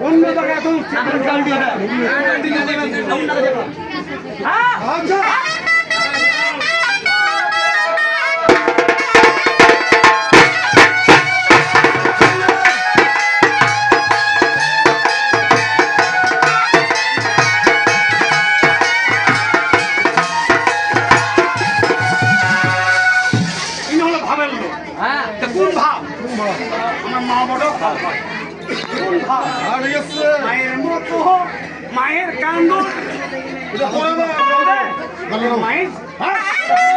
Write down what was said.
অন্য জায়গায় হ্যাঁ তা কোন ভাব আমার মা বড়। কোন ভাব মায়ের মতো মায়ের কান্দ মায়ের হ্যাঁ?